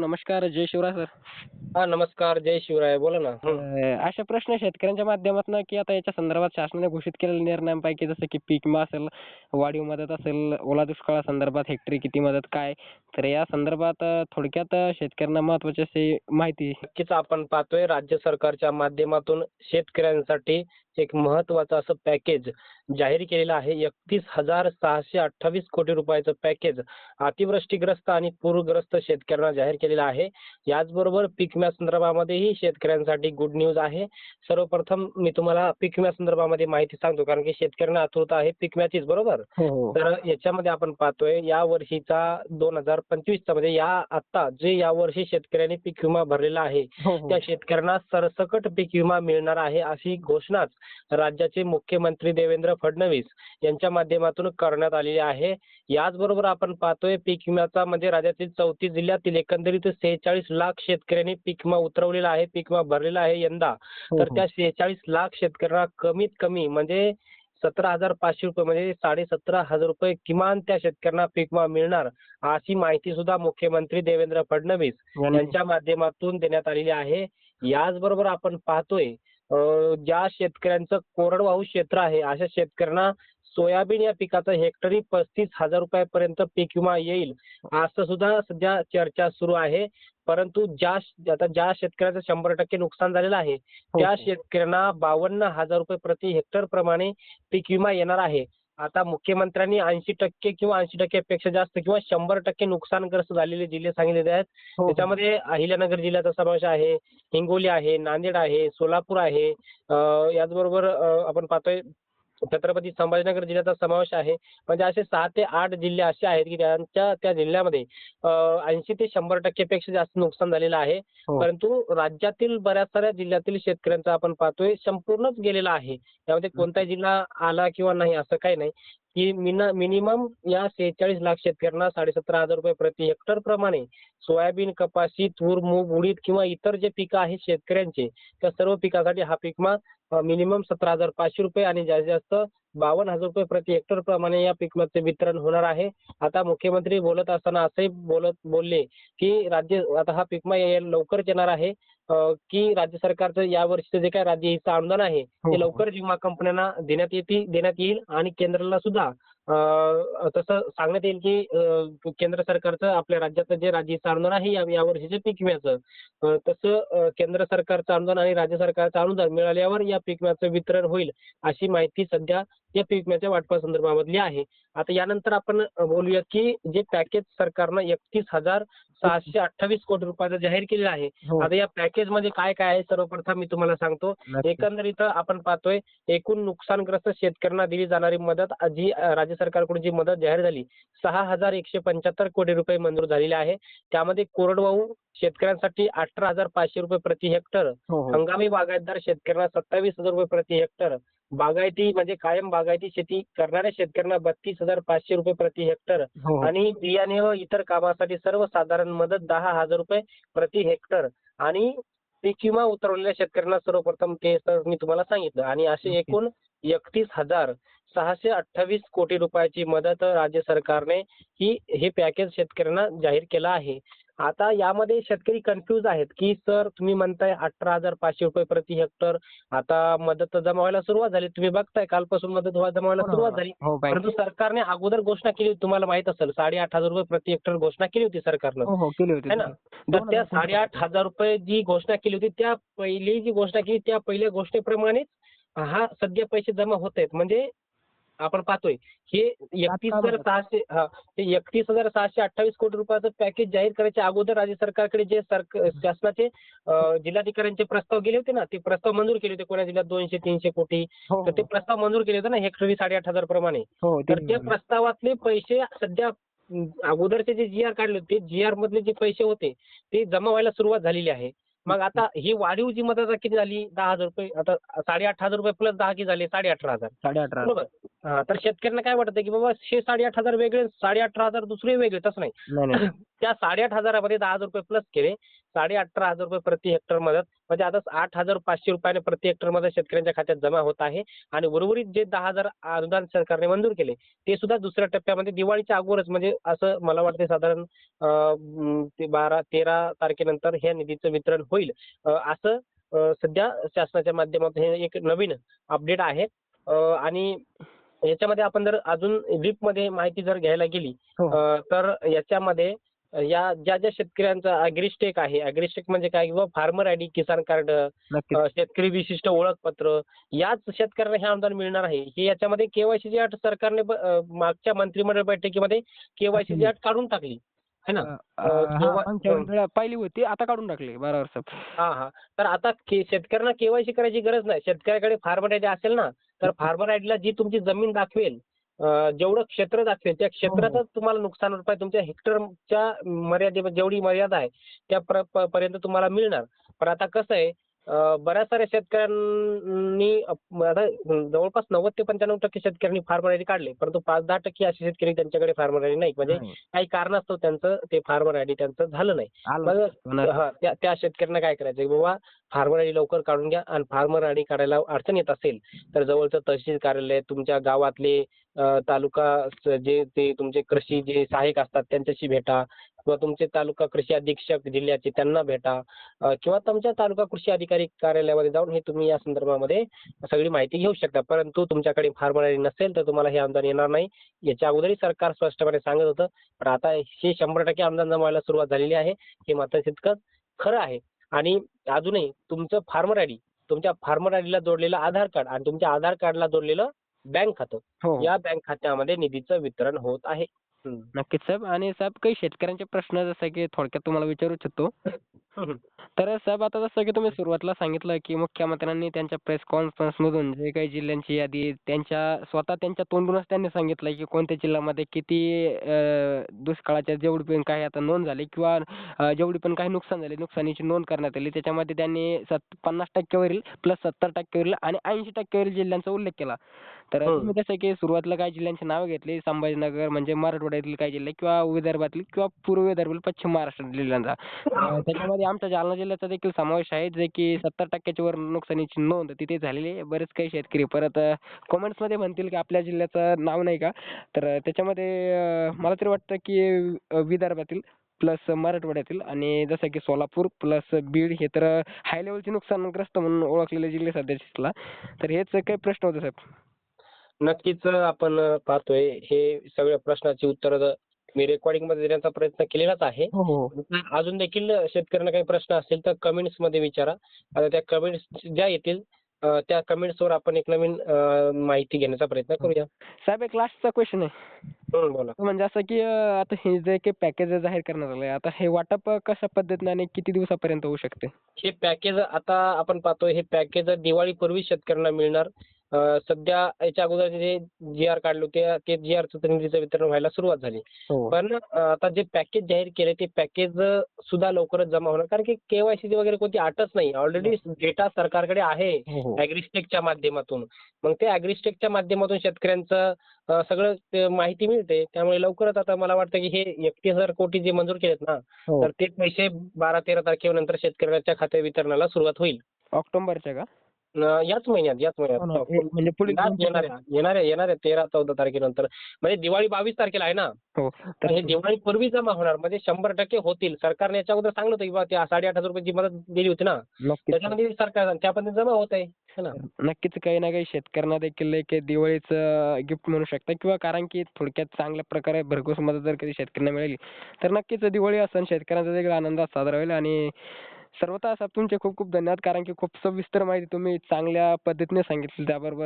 नमस्कार जय शिवराय सर. हा नमस्कार जय शिवराय बोला ना. अं, अशा प्रश्न शेतकऱ्यांच्या माध्यमातून की आता याच्या संदर्भात शासनाने घोषित केलेल्या निर्णयांपैकी जसं की पीक विमा असेल वाढीव मदत असेल ओला दुष्काळासंदर्भात हेक्टरी किती मदत काय? तर या संदर्भात अं, थोडक्यात अं, शेतकऱ्यांना महत्वाची अशी माहिती नक्कीच आपण पाहतोय राज्य सरकारच्या माध्यमातून शेतकऱ्यांसाठी एक महत्वाचं असं पॅकेज जाहीर केलेलं आहे. एकतीस हजार सहाशे अठ्ठावीस कोटी रुपयाचं पॅकेज अतिवृष्टीग्रस्त आणि पूरग्रस्त शेतकऱ्यांना जाहीर केलेलं आहे. याचबरोबर पीक विम्या संदर्भामध्येही शेतकऱ्यांसाठी गुड न्यूज आहे. सर्वप्रथम मी तुम्हाला पीक विम्या संदर्भामध्ये माहिती सांगतो कारण की शेतकऱ्यांना आतुरता आहे पीक विम्याचीच बरोबर? हो हो. तर याच्यामध्ये आपण पाहतोय या वर्षीचा दोन हजार पंचवीसचा म्हणजे या आता जे या वर्षी शेतकऱ्यांनी पीक विमा भरलेला आहे हो. त्या शेतकऱ्यांना सरसकट पीक विमा मिळणार आहे अशी घोषणाच राज्याचे मुख्यमंत्री देवेंद्र फडणवीस यांच्या माध्यमातून करण्यात आलेली आहे. याचबरोबर आपण पाहतोय पीक विम्याचा म्हणजे राज्यातील चौतीस जिल्ह्यातील एकंदरीत सेहेचाळीस लाख शेतकऱ्यांनी पीक विमा उतरवलेला आहे पीक विमा भरलेला आहे यंदा. हो, तर हो. त्या सेहेचाळीस लाख शेतकऱ्यांना कमीत कमी म्हणजे सतरा हजार पाचशे रुपये म्हणजे साडे सतरा हजार रुपये किमान त्या शेतकऱ्यांना पीक विमा मिळणार अशी माहिती सुद्धा मुख्यमंत्री देवेंद्र फडणवीस यांच्या माध्यमातून देण्यात आलेली आहे. याचबरोबर आपण पाहतोय ज्या शेतकऱ्यांचं कोरडवाहू क्षेत्र आहे अशा शेतकऱ्यांना सोयाबीन या पिकाचा हेक्टरी पस्तीस हजार रुपयापर्यंत पीक विमा येईल असं सुद्धा सध्या चर्चा सुरू आहे परंतु ज्या आता ज्या शेतकऱ्याचं शंभर टक्के नुकसान झालेलं आहे हो, त्या हो. शेतकऱ्यांना बावन्न हजार रुपये प्रति हेक्टर प्रमाणे पीक विमा येणार आहे आता मुख्यमंत्र्यांनी ऐंशी टक्के किंवा ऐंशी टक्केपेक्षा जास्त किंवा शंभर टक्के नुकसानग्रस्त झालेले जिल्हे सांगितलेले आहेत हो, हो. त्याच्यामध्ये अहिल्यानगर जिल्ह्याचा समावेश आहे हिंगोली आहे नांदेड आहे सोलापूर आहे अं, याचबरोबर अं, आपण पाहतोय छत्रपती संभाजीनगर जिल्ह्याचा समावेश आहे. म्हणजे असे सहा ते आठ जिल्हे असे आहेत की त्यांच्या त्या जिल्ह्यामध्ये ऐंशी ते शंभर टक्केपेक्षा जास्त नुकसान झालेलं आहे. हो. परंतु राज्यातील बऱ्याच साऱ्या जिल्ह्यातील शेतकऱ्यांचा आपण पाहतोय संपूर्णच गेलेला आहे. त्यामध्ये कोणताही जिल्हा आला किंवा नाही असं काही नाही. की मिना मिनिमम या सेहेचाळीस लाख शेतकऱ्यांना साडेसतरा हजार रुपये प्रति हेक्टर प्रमाणे सोयाबीन कपाशी तूर मूग उडीद किंवा इतर जे पिकं आहेत शेतकऱ्यांचे त्या सर्व पिकासाठी हा पीक विमा मिनिमम सतरा हजार पाचशे रुपये आणि जास्तीत जास्त बावन्न हजार रुपये प्रति हेक्टर प्रमाणे या पीक विम्याचे वितरण होणार आहे. आता मुख्यमंत्री बोलत असताना असंही बोलत बोलले की राज्य आता हा पीक विमा लवकरच येणार आहे. की राज्य सरकारचं या वर्षीचं जे काय राज्य अनुदान आहे हो, ते हो. लवकरच विमा कंपन्यांना देण्यात येतील देण्यात येईल आणि केंद्राला सुद्धा. तसं सांगण्यात येईल की केंद्र सरकारचं आपल्या राज्याचं जे राज्य अनुदान आहे या वर्षीचे पीक विम्याचं तसं केंद्र सरकारचं अनुदान आणि राज्य सरकारचं अनुदान मिळाल्यावर या पीक विम्याचं वितरण होईल अशी माहिती सध्या या पीक विम्याच्या वाटपा संदर्भामधली आहे आता यानंतर आपण बोलूया की जे पॅकेज सरकारनं एकतीस हजार सहाशे अठ्ठावीस कोटी रुपयाचं जाहीर केलेलं आहे हो. आता या पॅकेजमध्ये काय काय आहे सर्वप्रथम मी तुम्हाला सांगतो. एकंदरीत आपण पाहतोय एकूण नुकसानग्रस्त शेतकऱ्यांना दिली जाणारी मदत जी राज्य सरकारकडून जी मदत जाहीर झाली सहा हजार एकशे पंच्याहत्तर कोटी रुपये मंजूर झालेले आहे त्यामध्ये कोरडवाहू शेतकऱ्यांसाठी अठरा हजार पाचशे रुपये प्रति हेक्टर हो, हो. हंगामी बागायतदार शेतकऱ्यांना सत्तावीस हजार रुपये प्रति हेक्टर बागायती म्हणजे कायम बागायती शेती करणाऱ्या शेतकऱ्यांना बत्तीस हजार पाचशे रुपये प्रति हेक्टर हो. आणि बियाणे व इतर कामासाठी सर्वसाधारण मदत दहा हजार रुपये प्रति हेक्टर आणि पीक विमा उतरवलेल्या शेतकऱ्यांना सर्वप्रथम ते तर मी तुम्हाला सांगितलं आणि असे. एकूण एकतीस हजार सहाशे अठ्ठावीस कोटी रुपयाची मदत राज्य सरकारने ही हे पॅकेज शेतकऱ्यांना जाहीर केलं आहे. आता यामध्ये शेतकरी कन्फ्यूज आहेत की सर तुम्ही म्हणताय अठरा हजार पाचशे रुपये प्रति हेक्टर आता मदत जमा व्हायला सुरुवात झाली. तुम्ही बघताय कालपासून मदत जमा व्हायला सुरुवात झाली. हो परंतु सरकारने अगोदर घोषणा केली होती. तुम्हाला माहीत असेल साडेआठ हजार रुपये प्रति हेक्टर घोषणा केली होती सरकारनं. हो हो केली होती. है ना? तर त्या साडेआठ हजार रुपये जी घोषणा केली होती त्या पहिली जी घोषणा केली त्या पहिल्या घोषणेप्रमाणेच हा सध्या पैसे जमा होत आहेत म्हणजे आपण पाहतोय हे एकतीस हजार सहाशे हा हे एकतीस हजार सहाशे अठ्ठावीस कोटी रुपयाचं पॅकेज जाहीर करायच्या अगोदर राज्य सरकारकडे जे शासनाचे जिल्हाधिकाऱ्यांचे प्रस्ताव गेले होते ना ते प्रस्ताव मंजूर केले होते कोणा जिल्ह्यात? दोनशे तीनशे कोटी. हो, तर ते प्रस्ताव मंजूर केले होते ना हेक्टरी साडेआठ हजार प्रमाणे. हो तर त्या प्रस्तावातले पैसे सध्या अगोदरचे जे जी आर काढले होते जी आर मधले जे पैसे होते ते जमा व्हायला सुरुवात झालेली आहे. मग आता ही वाढीव जी मदत किती झाली? दहा हजार रुपये आता साडेआठ हजार रुपये प्लस दहा किती झाले साडे अठरा हजार साडे अठरा बरोबर तर शेतकऱ्यांना काय वाटतं की बाबा हे साडेआठ हजार वेगळे साडे अठरा हजार दुसरे वेगळे तसं नाही. त्या साडेआठ हजारामध्ये दहा हजार रुपये प्लस केले. साडे अठरा हजार रुपये प्रति हेक्टर मदत म्हणजे आता आठ हजार पाचशे रुपयाने प्रति हेक्टर मदत शेतकऱ्यांच्या खात्यात जमा होत आहे. आणि उर्वरित जे दहा हजार अनुदान सरकारने मंजूर केले ते सुद्धा दुसऱ्या टप्प्यामध्ये दिवाळीच्या अगोदरच म्हणजे असं मला वाटते साधारण ते बारा तेरा तारखेनंतर ह्या निधीचं वितरण होईल. असं सध्या शासनाच्या माध्यमातून हे एक नवीन अपडेट आहे. आणि याच्यामध्ये आपण जर अजून डीपमध्ये माहिती जर घ्यायला गेली हो. तर याच्यामध्ये या ज्या ज्या शेतकऱ्यांचा अग्रिस्टेक आहे अग्रिस्टेक म्हणजे काय? किंवा फार्मर आयडी किसान कार्ड नक्कीच. अ, शेतकरी विशिष्ट ओळखपत्र याच शेतकऱ्यांना हे अनुदान मिळणार आहे. हे याच्यामध्ये केवायसीची अट सरकारने ब- अ, मागच्या मंत्रिमंडळ बैठकीमध्ये केवायसीची अट काढून टाकली. है ना? अं, हा, केव्हा- मागच्या वेळेला पाहिली होती आता काढून टाकली बरोबर साहेब हा हा. तर आता के- शेतकऱ्यांना केवायसी करायची गरज नाही. शेतकऱ्याकडे फार्मर आयडी असेल ना तर फार्मर आयडीला जी तुमची जमीन दाखवेल जेवढं क्षेत्र दाखवेल त्या क्षेत्रातच तुम्हाला नुकसान भरपाई तुमच्या हेक्टरच्या मर्यादे जेवढी मर्यादा आहे त्या प्र- प- पर्यंत तुम्हाला मिळणार. पण आता कसं आहे बऱ्याच साऱ्या शेतकऱ्यांनी आता जवळपास नव्वद ते पंच्याण्णव टक्के शेतकऱ्यांनी फार्मर आयडी काढले परंतु पाच दहा टक्के असे शेतकरी त्यांच्याकडे फार्मर आयडी नाही म्हणजे. काही कारणास्तव त्यांचं ते फार्मर आयडी त्यांचं झालं नाही. मग. हा, त्या शेतकऱ्यांना काय करायचं बाबा फार्मर आयडी लवकर काढून घ्या आणि फार्मर आयडी काढायला अडचण येत असेल तर जवळचं तहसील कार्यालय तुमच्या गावातले तालुका जे ते तुमचे कृषी जे सहाय्यक असतात त्यांच्याशी भेटा किंवा तुमचे तालुका कृषी अधीक्षक जिल्ह्याचे त्यांना भेटा किंवा तुमच्या तालुका कृषी अधिकारी कार्यालयामध्ये जाऊन हे तुम्ही या संदर्भामध्ये सगळी माहिती घेऊ शकता. परंतु तुमच्याकडे फार्मर आयडी नसेल तर तुम्हाला हे अनुदान येणार नाही. याच्या अगोदरही सरकार स्पष्टपणे सांगत होतं पण आता हे शंभर टक्के अनुदान जमायला सुरुवात झालेली आहे. हे मात्र तितकंच खरं आहे. आणि अजूनही तुमचं फार्मर आयडी तुमच्या फार्मर आयडीला जोडलेलं आधार कार्ड आणि तुमच्या आधार कार्डला जोडलेलं बँक खातं. हो. या बँक खात्यामध्ये निधीचं वितरण होत आहे. नक्कीच साहेब. आणि साहेब काही शेतकऱ्यांचे प्रश्न जसं की थोडक्यात तुम्हाला विचारू इच्छितो. तर साहेब आता जसं की तुम्ही सुरुवातीला सांगितलं की मुख्यमंत्र्यांनी त्यांच्या प्रेस कॉन्फरन्स मधून जे काही जिल्ह्यांची यादी त्यांच्या स्वतः त्यांच्या तोंडूनच त्यांनी सांगितलं की कोणत्या जिल्ह्यामध्ये किती दुष्काळाच्या जेवढी पण काही आता नोंद झाली किंवा जेवढी पण काही नुकसान झाले नुकसानीची नोंद करण्यात आली त्याच्यामध्ये त्यांनी पन्नास टक्क्यावरील प्लस सत्तर टक्क्यावरील आणि ऐंशी टक्क्यावरील जिल्ह्यांचा उल्लेख केला. तर. तुम्ही जसं की सुरुवातीला काही जिल्ह्यांची नावं घेतली संभाजीनगर म्हणजे मराठवाड्यातील काही जिल्हे किंवा विदर्भातील किंवा पूर्व विदर्भातील पश्चिम महाराष्ट्र जिल्ह्यांचा. त्याच्यामध्ये आमच्या जालना जिल्ह्याचा देखील समावेश आहे जे की सत्तर टक्क्याच्या वर नुकसानीची नोंद तिथे झालेली आहे. बरेच काही शेतकरी परत कमेंट्समध्ये म्हणतील की आपल्या जिल्ह्याचं नाव नाही का? तर त्याच्यामध्ये मला तरी वाटतं की विदर्भातील प्लस मराठवाड्यातील आणि जसं की सोलापूर प्लस बीड हे तर हाय लेवलचे नुकसानग्रस्त म्हणून ओळखलेले जिल्हे सध्याला तर हेच काही प्रश्न होते साहेब. नक्कीच आपण पाहतोय. हे सगळ्या प्रश्नाची उत्तरं मी रेकॉर्डिंगमध्ये देण्याचा प्रयत्न केलेलाच आहे. हो हो. अजून देखील शेतकऱ्यांना काही प्रश्न असतील तर कमेंट्समध्ये विचारा. आता त्या कमेंट्स ज्या येतील अं, त्या comments वर आपण एक नवीन अं, माहिती घेण्याचा प्रयत्न करूया. साहेब एक लास्टचा क्वेश्चन आहे. बोला. म्हणजे असं की अं, आता हे जे काही पॅकेज जाहीर करण्यात आलंय आता हे वाटप कशा पद्धतीने आणि किती दिवसापर्यंत होऊ शकते? हे पॅकेज आता आपण पाहतोय हे पॅकेज दिवाळीपूर्वी शेतकऱ्यांना मिळणार. सध्या याच्या अगोदर जे जी आर काढले होते ते जी आर निधीचं वितरण व्हायला सुरुवात झाली. हो. पण आता जे पॅकेज जाहीर केले ते पॅकेज सुद्धा लवकरच जमा होणार. कारण की केवायसी वगैरे कोणती अटच नाही ऑलरेडी डेटा सरकारकडे आहे हो हो. अॅग्रिस्टेकच्या माध्यमातून. मग ते अॅग्रिस्टेकच्या माध्यमातून शेतकऱ्यांचं सगळं माहिती मिळते. त्यामुळे लवकरच आता मला वाटतं की हे एकतीस हजार कोटी जे मंजूर केलेत ना हो. तर ते पैसे बारा तेरा तारखेनंतर शेतकऱ्याच्या खाते वितरणाला सुरुवात होईल. ऑक्टोबरच्या का? याच महिन्यात याच हो ना. महिन्यात हे म्हणजे पुढील याच दोन- येणाऱ्या येणाऱ्या येणाऱ्या तेरा चौदा तारखेनंतर. म्हणजे दिवाळी बावीस तारखेला आहे ना? हो तर हे दिवाळीपूर्वी जमा होणार म्हणजे शंभर टक्के होतील. सरकारने याच्या अगोदर सांगलं होतं की बा त्या साडेआठ हजार रुपयाची मदत दिली होती ना? नक्कीच. त्याच्यामध्ये सरकार त्या पद्धतीने जमा होत आहे. है ना? नक्कीच काही ना काही शेतकऱ्यांना देखील एक दिवाळीचं गिफ्ट म्हणू शकता किंवा कारण की थोडक्यात चांगल्या प्रकारे भरघोस मदत जर कधी शेतकऱ्यांना मिळाली तर नक्कीच दिवाळी सण शेतकऱ्यांचा देखील आनंदात साजरा होईल आणि सर्वतः साहेब तुमचे खूप खूप धन्यवाद. कारण की खूप सविस्तर माहिती तुम्ही चांगल्या पद्धतीने सांगितली त्याबरोबर.